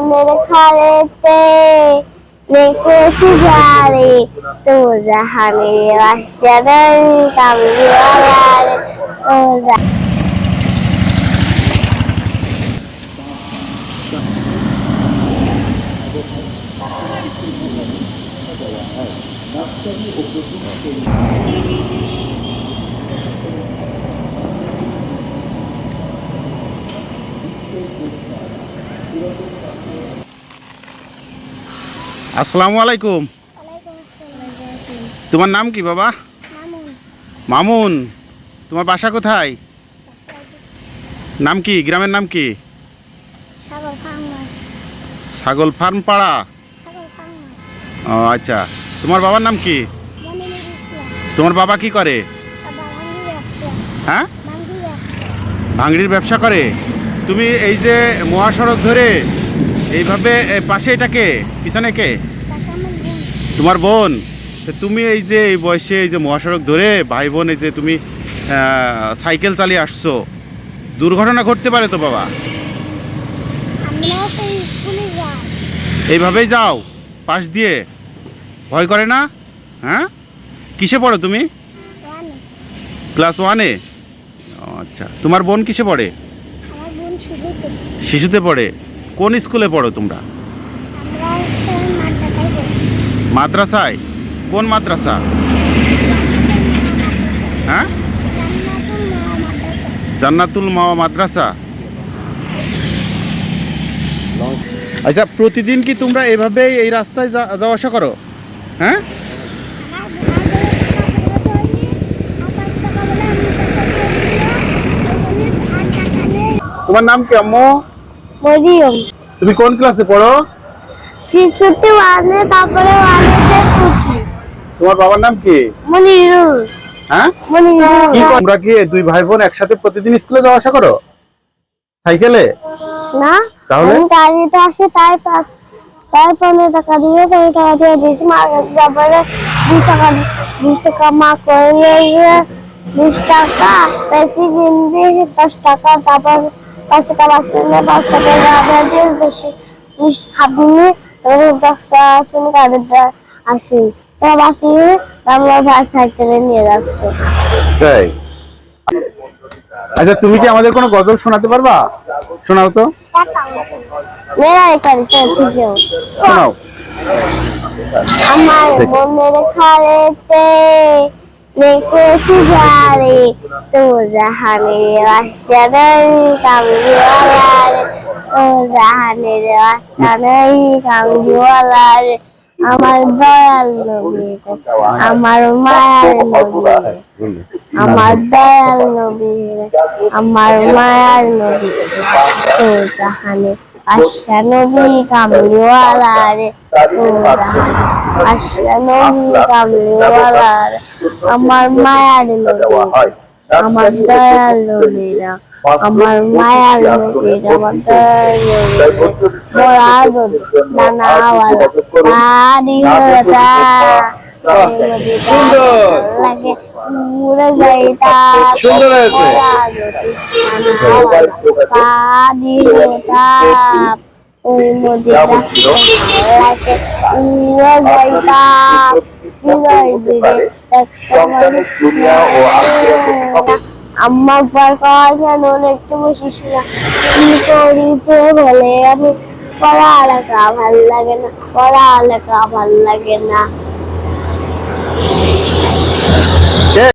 মনের খালেতে রেখেছি জারে তো জাহানে বাসাদার কামড়িওয়ালার তো জাহানে আসসালামু আলাইকুম। তোমার নাম কি বাবা? মামুন। তোমার বাসা কোথায়? নাম কি? গ্রামের নাম কি? ছাগল ফার্ম পাড়া। ও আচ্ছা। তোমার বাবার নাম কি? তোমার বাবা কি করে? হ্যাঁ? ভাঙড়ির ব্যবসা করে? তুমি এই যে মহাসড়ক ধরে এইভাবে পাশে এটাকে পিছনে কে? আমার বোন। তোমার বোন? তুমি এই যে এই বয়সে এই যে মহাসড়ক ধরে ভাই বোন এই যে তুমি সাইকেল চালিয়ে আসছো দুর্ঘটনা ঘটতে পারে তো বাবা। এইভাবেই যাও পাশ দিয়ে। ভয় করে না? হ্যাঁ? কিসে পড়ো তুমি? ক্লাস ওয়ানে? আচ্ছা। তোমার বোন কিসে পড়ে? শিশুতে পড়ে। কোন স্কুলে পড়ো তোমরা? মাদ্রাসায় কোন মাদ্রাসা? হ্যাঁ? জান্নাতুল মা মাদ্রাসা। মাওয়া মাদ্রাসা। আচ্ছা প্রতিদিন কি তোমরা এভাবে এই রাস্তায় যাওয়া আসা করো? হ্যাঁ? তোমার নাম কি আম্মু? মরিয়ম। তুমি কোন ক্লাসে পড়ো? শিশুতে ওয়ানে তারপরে ওয়ানেতে কুটি তোমার বাবার নাম কি? মনিরুল। হ্যাঁ? মনিরুল। কি তোমরা কি দুই ভাই বোন একসাথে প্রতিদিন স্কুলে যাওয়া আসা করো? সাইকেলে? না তাহলে? গাড়িতে আসে তাই তাই পনেরো টাকা দিয়ে পনেরো টাকা দিয়ে দিয়েছি। মার কাছে তারপরে বিশ টাকা বিশ টাকা মা করে নিয়ে বিশ টাকা বেশি কিন দিয়ে দশ টাকা তারপর পাঁচ টাকা বাঁচতে নিয়ে পাঁচ টাকা গাড়ি বেশি তারপরে দশটা শুনে গাড়িতে আসি তারপর বাসি আমরা ভাই সাইকেলে নিয়ে যাচ্ছি। তাই? আচ্ছা তুমি কি আমাদের কোনো গজল শোনাতে পারবা? শোনাও তো। শোনাও। আমার মনের খালেতে রেখেছি জারে তো জাহানের বাসাদার কামড়িওয়ালার তো জাহানের বাসাদার কামড়িওয়ালার আমার দয়াল নবী আমার মায়ার নবী আমার দয়াল নবী আমার মায়ার নবী তো জাহানে আশা নবী কামলিওয়ালা রে তো জাহানে আশা নবী কামলিওয়ালা রে আমার মায়ার নবী আমার দয়াল নবীরা আমার মায়ার নবীরা আমার দয়াল নবীরা বড়া দোদ নানাওয়ালা আদি হতা যাইতা সুন্দর হয়েছে। আম্মা পর কেন একটু শোনা কি করিছে বলে আমি পড়ালেখা ভালো লাগে না পড়ালেখা ভালো লাগে না